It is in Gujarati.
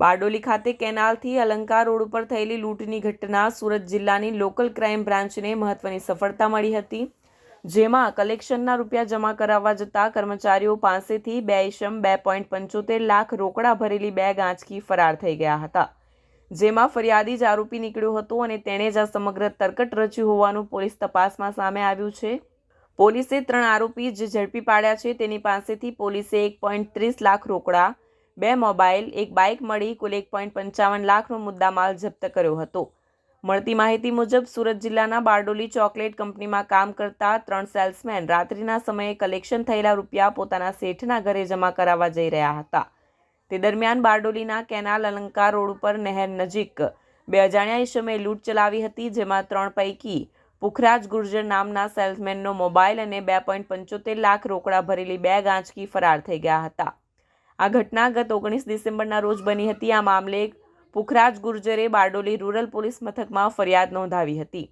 બારડોલી ખાતે કેનાલથી અલંકાર રોડ ઉપર થયેલી લૂંટની ઘટના સુરત જિલ્લાની લોકલ ક્રાઇમ બ્રાન્ચને મહત્વની સફળતા મળી હતી. જેમાં કલેક્શનના રૂપિયા જમા કરાવવા જતા કર્મચારીઓ પાસેથી બે ઇસમ બે પોઈન્ટ પંચોતેર લાખ રોકડા ભરેલી બે ગાંચકી ફરાર થઈ ગયા હતા. જેમાં ફરિયાદી જ આરોપી નીકળ્યો હતો અને તેણે જ આ સમગ્ર તરકટ રચ્યું હોવાનું પોલીસ તપાસમાં સામે આવ્યું છે. પોલીસે ત્રણ આરોપી જે ઝડપી પાડ્યા છે. તેની પાસેથી પોલીસે એક પોઈન્ટ ત્રીસ લાખ રોકડા બે મોબાઈલ, એક બાઇક મળી, કુલ એક પોઈન્ટ પંચાવન લાખનો મુદ્દામાલ જપ્ત કર્યો હતો. મળતી માહિતી મુજબ, સુરત જિલ્લાના બારડોલી ચોકલેટ કંપનીમાં કામ કરતા ત્રણ સેલ્સમેન રાત્રિના સમયે કલેક્શન થયેલા રૂપિયા પોતાના શેઠના ઘરે જમા કરાવવા જઈ રહ્યા હતા. તે દરમિયાન બારડોલીના કેનાલ અલંકાર રોડ ઉપર નહેર નજીક બે અજાણ્યા ઈસમે લૂંટ ચલાવી હતી, જેમાં ત્રણ પૈકી પુખરાજ ગુર્જર નામના સેલ્સમેનનો મોબાઈલ અને બે પોઈન્ટ પંચોતેર લાખ રોકડા ભરેલી બે ગાંચકી ફરાર થઈ ગયા હતા. આ ઘટના ગત ઓગણીસ ડિસેમ્બરના રોજ બની હતી. આ મામલે પુખરાજ ગુર્જરે બારડોલી રૂરલ પોલીસ મથકમાં ફરિયાદ નોંધાવી હતી.